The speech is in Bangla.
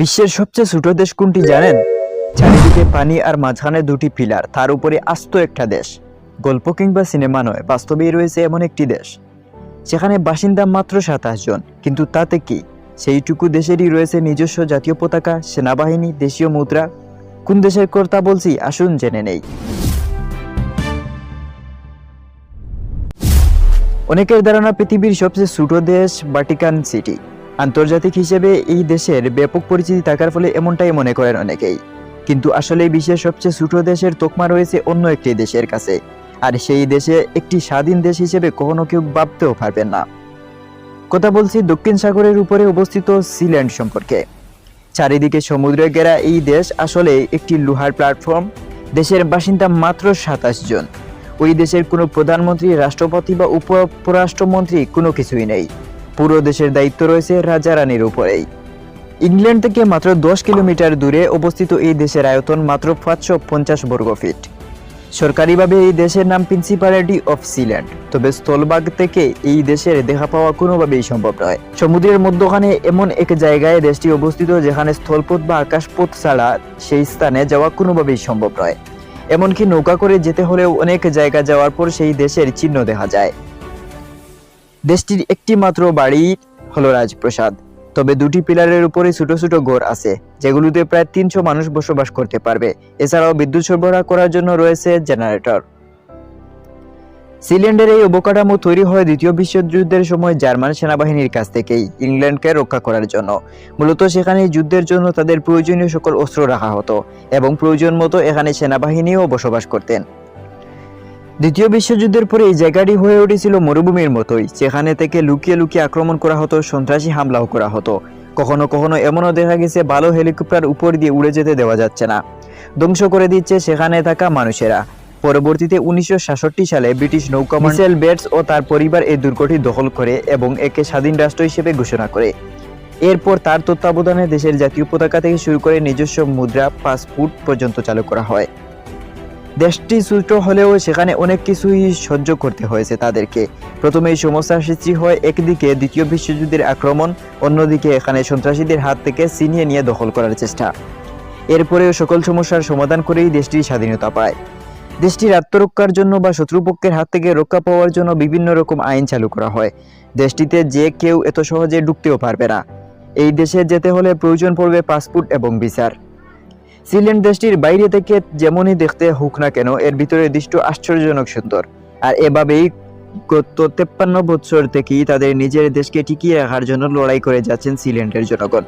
বিশ্বের সবচেয়ে ছোট দেশ কোনটি জানেন? চারিদিকে পানি আর মাঝখানে দুটি পিলার, তার উপরে আস্ত একটা দেশ। গল্প কিংবা সিনেমা নয়, বাস্তবেই রয়েছে এমন একটি দেশ। সেখানে বাসিন্দা মাত্র সাতাশ জন, কিন্তু তাতে কি? সেইটুকু দেশেরই রয়েছে নিজস্ব জাতীয় পতাকা, সেনাবাহিনী, দেশীয় মুদ্রা। কোন দেশের কর্তা বলছি, আসুন জেনে নেই। অনেকের ধারণা পৃথিবীর সবচেয়ে ছোট দেশ ভাটিকান সিটি। আন্তর্জাতিক হিসেবে এই দেশের ব্যাপক পরিচিতি থাকার ফলে এমনটাই মনে করেন অনেকেই। কিন্তু আসলে বিশ্বের সবচেয়ে ছোট দেশের তোকমা রয়েছে অন্য একটি দেশের কাছে। আর সেই দেশে একটি স্বাধীন দেশ হিসেবে কখনো কেউ ভাবতেও পারবেন না। কথা বলছি দক্ষিণ সাগরের উপরে অবস্থিত সিল্যান্ড সম্পর্কে। চারিদিকে সমুদ্রে ঘেরা এই দেশ আসলে একটি লোহার প্ল্যাটফর্ম। দেশের বাসিন্দা মাত্র সাতাশ জন। ওই দেশের কোনো প্রধানমন্ত্রী, রাষ্ট্রপতি বা উপরাষ্ট্রমন্ত্রী কোনো কিছুই নেই। পুরো দেশের দায়িত্ব রয়েছে রাজা রানীর উপরেই। ইংল্যান্ড থেকে মাত্র দশ কিলোমিটার দূরে অবস্থিত এই দেশের আয়তন মাত্র পাঁচশো পঞ্চাশ বর্গ ফিট। সরকারিভাবে এই দেশের নাম প্রিন্সিপালিটি অফ সিল্যান্ড তবে স্থলভাগ থেকে এই দেশের দেখা পাওয়া কোনোভাবেই সম্ভব নয়। সমুদ্রের মধ্যখানে এমন এক জায়গায় দেশটি অবস্থিত যেখানে স্থলপথ বা আকাশপথ ছাড়া সেই স্থানে যাওয়া কোনোভাবেই সম্ভব নয়। এমনকি নৌকা করে যেতে হলেও অনেক জায়গা যাওয়ার পর সেই দেশের চিহ্ন দেখা যায়। দেশটির একটি মাত্র বাড়ি হলো রাজপ্রসাদ। তবে দুটি পিলারের উপরে ছোট ছোট ঘর আছে, যেগুলোতে প্রায় তিনশো মানুষ বসবাস করতে পারবে। এছাড়াও বিদ্যুৎ সরবরাহ করার জন্য রয়েছে জেনারেটর। সিলিন্ডার এই অবকাঠামো তৈরি হয় দ্বিতীয় বিশ্বযুদ্ধের সময় জার্মান সেনাবাহিনীর কাছ থেকেই, ইংল্যান্ডকে রক্ষা করার জন্য। মূলত সেখানে যুদ্ধের জন্য তাদের প্রয়োজনীয় সকল অস্ত্র রাখা হতো এবং প্রয়োজন মতো এখানে সেনাবাহিনীও বসবাস করতেন। দ্বিতীয় বিশ্বযুদ্ধের পরে এই জায়গাটি হয়ে উঠেছিল মরুভূমির মতোই, যেখানে থেকে লুকিয়ে লুকিয়ে আক্রমণ করা হতো, সন্ত্রাসী হামলাও করা হতো। কখনো কখনো এমনও দেখা গেছে, ভালো হেলিকপ্টার উপর দিয়ে উড়ে যেতে দেওয়া যাচ্ছে না। ধ্বংস করে দিচ্ছে সেখানে থাকা মানুষেরা। পরবর্তীতে উনিশশো সাতষট্টি সালে ব্রিটিশ নৌকা বেটস ও তার পরিবার এই দুর্গটি দখল করে এবং একে স্বাধীন রাষ্ট্র হিসেবে ঘোষণা করে। এরপর তার তত্ত্বাবধানে দেশের জাতীয় পতাকা থেকে শুরু করে নিজস্ব মুদ্রা, পাসপোর্ট পর্যন্ত চালু করা হয়। দেশটি ছোট হলেও সেখানে অনেক কিছুই সহ্য করতে হয়েছে তাদেরকে। প্রথমে এই সমস্যার সৃষ্টি হয় একদিকে দ্বিতীয় বিশ্বযুদ্ধের আক্রমণ, অন্যদিকে এখানে সন্ত্রাসীদের হাত থেকে ছিনিয়ে নিয়ে দখল করার চেষ্টা। এরপরেও সকল সমস্যার সমাধান করেই দেশটি স্বাধীনতা পায়। দেশটির আত্মরক্ষার জন্য বা শত্রুপক্ষের হাত থেকে রক্ষা পাওয়ার জন্য বিভিন্ন রকম আইন চালু করা হয়। দেশটিতে যে কেউ এত সহজে ঢুকতেও পারবে না। এই দেশে যেতে হলে প্রয়োজন পড়বে পাসপোর্ট এবং ভিসার। সিলেন্ট দেশটির বাইরে থেকে যেমনই দেখতে হোক না কেন, এর ভিতরে দৃষ্ট আশ্চর্যজনক সুন্দর। আর এভাবেই গত তেপ্পান্ন বছর থেকেই তাদের নিজের দেশকে টিকিয়ে রাখার জন্য লড়াই করে যাচ্ছেন সিলেন্ডের জনগণ।